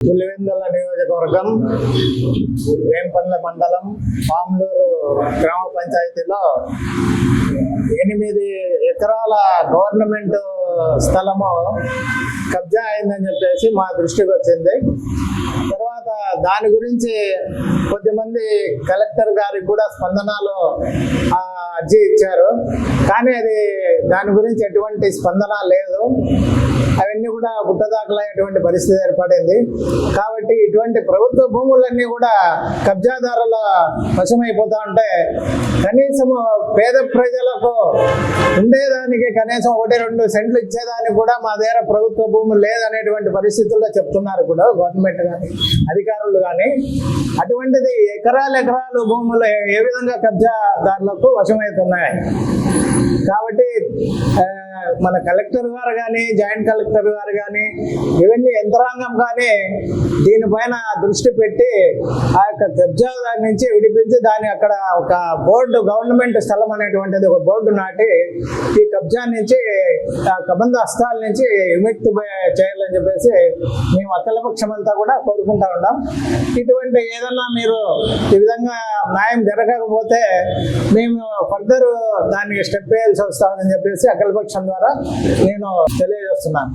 పులివెందుల నియోజకవర్గం వేంపండ్ల మండలం పాములూరు గ్రామ పంచాయతీలో ఎనిమిది ఎకరాల గవర్నమెంట్ స్థలము. కబ్జా అయిందని చెప్పేసి మా దృష్టికి వచ్చింది. తర్వాత దాని గురించి కొద్దిమంది కలెక్టర్ గారికి కూడా స్పందనలో అర్జీ ఇచ్చారు. కానీ అది దాని గురించి ఎటువంటి స్పందన లేదు. అవన్నీ కూడా గుట్టదాఖలయ్యేటువంటి పరిస్థితి ఏర్పడింది. కాబట్టి ఇటువంటి ప్రభుత్వ భూములన్నీ కూడా కబ్జాదారుల వశమైపోతా ఉంటే కనీసం పేద ప్రజలకు ఉండేదానికి కనీసం ఒకటి రెండు సెంట్లు ఇచ్చేదానికి కూడా మా దగ్గర ప్రభుత్వ భూములు లేదనేటువంటి పరిస్థితుల్లో చెప్తున్నారు కూడా గవర్నమెంట్ కానీ అధికారులు కానీ అటువంటిది ఎకరాలు ఎకరాలు భూములు ఏ- విధంగా కబ్జాదారులకు వశమవుతున్నాయి కాబట్టి మన కలెక్టర్ గారు కానీ జాయింట్ కలెక్టర్ గారు కానీ ఇవన్నీ యంత్రాంగం కానీ దీనిపైన దృష్టి పెట్టి ఆ యొక్క కబ్జా నుంచి విడిపించి దాన్ని అక్కడ ఒక బోర్డు గవర్నమెంట్ స్థలం అనేటువంటిది ఒక బోర్డు నాటి కబ్జా నుంచి కబంధ హస్తాల నుంచి విముక్తి చేయాలని చెప్పేసి మేము అఖిలపక్షం అంతా కూడా కోరుకుంటా ఉన్నాం. ఇటువంటి ఏదన్నా మీరు ఈ విధంగా న్యాయం జరగకపోతే మేము ఫర్దర్ దానికి స్టెప్ వేయాల్సి వస్తామని చెప్పేసి అఖిలపక్షం ద్వారా నేను తెలియజేస్తున్నాను.